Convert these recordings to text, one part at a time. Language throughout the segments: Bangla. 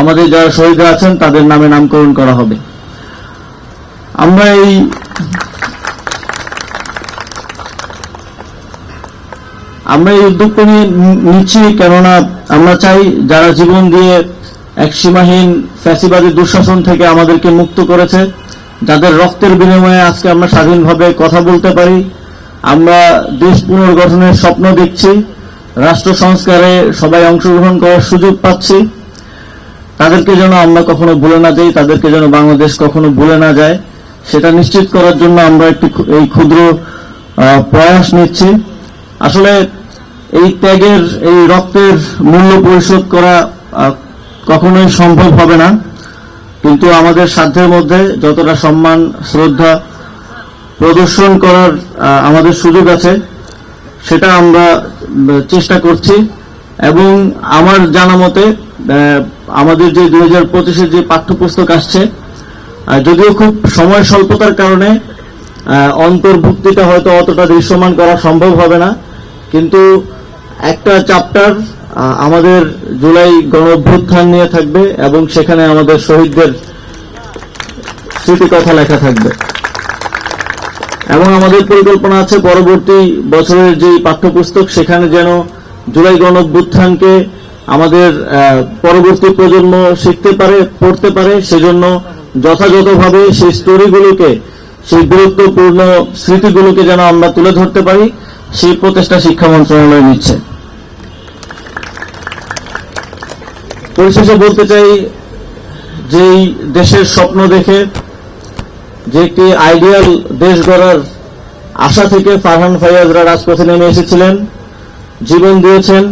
আমাদের যারা শহীদরা আছেন, তাদের নামে নামকরণ করা হবে। আমরা এই আমরা এই উদ্যোগটা নিচ্ছি কেননা আমরা চাই যারা জীবন দিয়ে এক সীমাহীন ফ্যাসিবাদী দুঃশাসন থেকে আমাদেরকে মুক্ত করেছে, যাদের রক্তের বিনিময়ে আজকে আমরা স্বাধীনভাবে কথা বলতে পারি, আমরা দেশ পুনর্গঠনের স্বপ্ন দেখছি, রাষ্ট্র সংস্কারে সবাই অংশগ্রহণ করার সুযোগ পাচ্ছি। তাদেরকে যেন আমরা কখনো ভুলে না যাই, তাদেরকে যেন বাংলাদেশ কখনো ভুলে না যায়, সেটা নিশ্চিত করার জন্য আমরা একটি এই ক্ষুদ্র প্রয়াস নিচ্ছি। আসলে এই ত্যাগের, এই রক্তের মূল্য পরিশোধ করা কখনোই সম্ভব হবে না। কিন্তু আমাদের সাধ্যের মধ্যে যতটা সম্মান, শ্রদ্ধা প্রদর্শন করার আমাদের সুযোগ আছে, সেটা আমরা চেষ্টা করছি। এবং আমার জানা মতে আমাদের যে দুই হাজার পঁচিশের যে পাঠ্যপুস্তক আসছে যদিও খুব সময় স্বল্পতার কারণে অন্তর্ভুক্তিটা হয়তো অতটা দৃশ্যমান করা সম্ভব হবে না। কিন্তু একটা চ্যাপ্টার আমাদের জুলাই গণ অভ্যুত্থান নিয়ে থাকবে এবং সেখানে আমাদের শহীদদের স্মৃতিকথা লেখা থাকবে। এবং আমাদের পরিকল্পনা আছে পরবর্তী বছরের যে পাঠ্যপুস্তক, সেখানে যেন জুলাই গণ অভ্যুত্থানকে আমাদের পরবর্তী প্রজন্ম শিখতে পারে, পড়তে পারে, সেজন্য যথাযথভাবে সেই স্টোরিগুলোকে সেই গুরুত্বপূর্ণ স্মৃতিগুলোকে যেন আমরা তুলে ধরতে পারি, সেই প্রচেষ্টা শিক্ষা মন্ত্রণালয় নিচ্ছে। পরিশেষে বলতে চাই যেই দেশের স্বপ্ন দেখে, যে একটি আইডিয়াল দেশ গড়ার আশা থেকে ফারহান ফাইয়াজরা রাজপথে নেমে এসেছিলেন, জীবন দিয়েছেন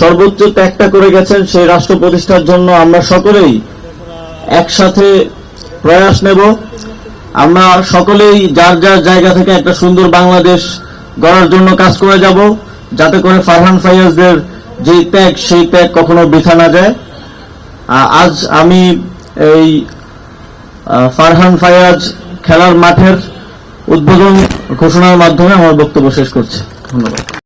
সর্বোচ্চ ত্যাগটা করে গেছেন সেই রাষ্ট্র প্রতিষ্ঠার জন্য আমরা সকলেই একসাথে প্রয়াস নেব। আমরা সকলেই যার যার জায়গা থেকে একটা সুন্দর বাংলাদেশ গড়ার জন্য কাজ করে যাব, যাতে করে ফারহান ফাইয়াজদের যে ত্যাগ, সেই ত্যাগ কখনো বৃথা না যায়। আজ আমি এই ফারহান ফায়াজ খেলার মাঠের উদ্বোধন ঘোষণার মাধ্যমে আমার বক্তব্য শেষ করছি। ধন্যবাদ।